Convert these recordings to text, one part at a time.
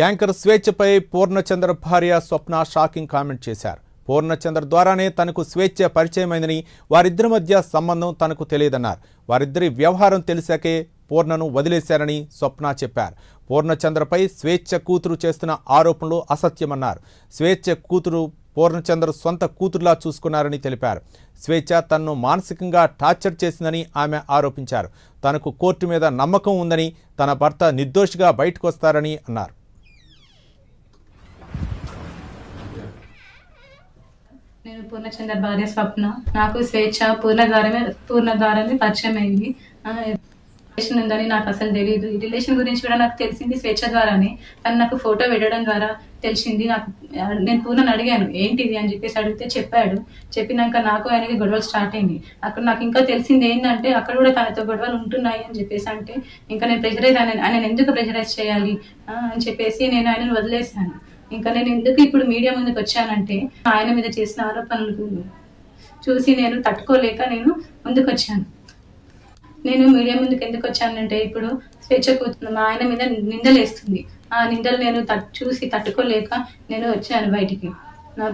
Anchor స్వేచ్ఛపై Purnachandra భార్య స్వప్న shocking comment చేశారు. పూర్ణచంద్ర ద్వారానే తనకు స్వేచ్ఛ పరిచయమైందని వారిద్దరి మధ్య సంబంధం తనకు తెలియదన్నారు. వారిద్దరి వ్యవహారం తెలిసాకే పూర్ణను వదిలేశారని స్వప్న చెప్పారు. పూర్ణచంద్రపై స్వేచ్ఛ కూతురు చేస్తున్న ఆరోపణలు అసత్యమన్నారు. స్వేచ్ఛ కూతురు పూర్ణచంద్ర సొంత కూతురులా చూసుకున్నారని తెలిపారు. స్వేచ్ఛ తనను మానసికంగా టార్చర్ చేసిందని ఆమె ఆరోపించారు. తనకు కోర్టు మీద నమ్మకం ఉందని తన భర్త నిర్దోషిగా బయటకు వస్తారని అన్నారు. నేను పూర్ణచంద్ర భార్య స్వప్న. నాకు స్వేచ్ఛ పూర్ణ ద్వారమే పూర్ణ ద్వారమే పరిచయం అయింది రిలేషన్ ఉందని నాకు అసలు తెలియదు ఈ రిలేషన్ గురించి కూడా నాకు తెలిసింది స్వేచ్ఛ ద్వారానే. తను నాకు ఫోటో పెట్టడం ద్వారా తెలిసింది. నాకు నేను పూర్ణని అడిగాను ఏంటిది? అని చెప్పేసి అడిగితే చెప్పాడు. చెప్పినాక నాకు ఆయనకి గొడవలు స్టార్ట్ అయింది అక్కడ నాకు ఇంకా తెలిసింది ఏంటంటే అక్కడ కూడా తనతో గొడవలు ఉంటున్నాయి అని చెప్పేసి అంటే ఇంకా నేను ప్రెషరైజ్ ఆయన ఆయన ఎందుకు ప్రెషరైజ్ చేయాలి? అని చెప్పేసి నేను ఆయనను వదిలేశాను. ఇంకా నేను ఎందుకు ఇప్పుడు మీడియా ముందుకు వచ్చానంటే ఆయన మీద చేసిన ఆరోపణలు చూసి నేను తట్టుకోలేక నేను ముందుకు వచ్చాను నేను మీడియా ముందుకు ఎందుకు వచ్చానంటే ఇప్పుడు స్వేచ్ఛ కూతురు మా ఆయన మీద నిందలేస్తుంది. ఆ నిందలు నేను తట్ చూసి తట్టుకోలేక నేను వచ్చాను బయటికి. నా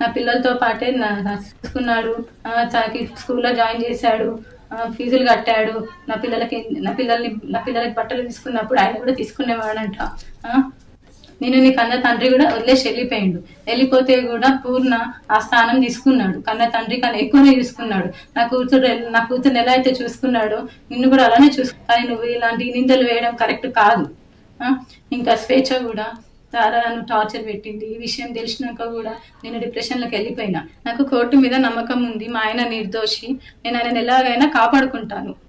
నా పిల్లలతో పాటే నా చూసుకున్నాడు తాకి తనకి స్కూల్లో జాయిన్ చేశాడు ఫీజులు కట్టాడు నా పిల్లలకి నా పిల్లల్ని నా పిల్లలకి బట్టలు తీసుకున్నప్పుడు ఆయన కూడా తీసుకునేవాడంట. నేను నీ కన్న తండ్రి కూడా వదిలేసి వెళ్ళిపోయిండు. వెళ్ళిపోతే కూడా పూర్ణ ఆ స్థానం తీసుకున్నాడు. కన్న తండ్రి కన్నా ఎక్కువనే చూసుకున్నాడు. నా కూతురు నా కూతురు ఎలా అయితే చూసుకున్నాడో నిన్ను కూడా అలానే చూసు కానీ నువ్వు ఇలాంటి నిందలు వేయడం కరెక్ట్ కాదు. ఇంకా స్వేచ్ఛ కూడా తారా నన్ను టార్చర్ పెట్టింది. ఈ విషయం తెలిసినాక కూడా నేను డిప్రెషన్లోకి వెళ్ళిపోయినా. నాకు కోర్టు మీద నమ్మకం ఉంది. మా ఆయన నిర్దోషి. నేను ఆయన ఎలాగైనా కాపాడుకుంటాను.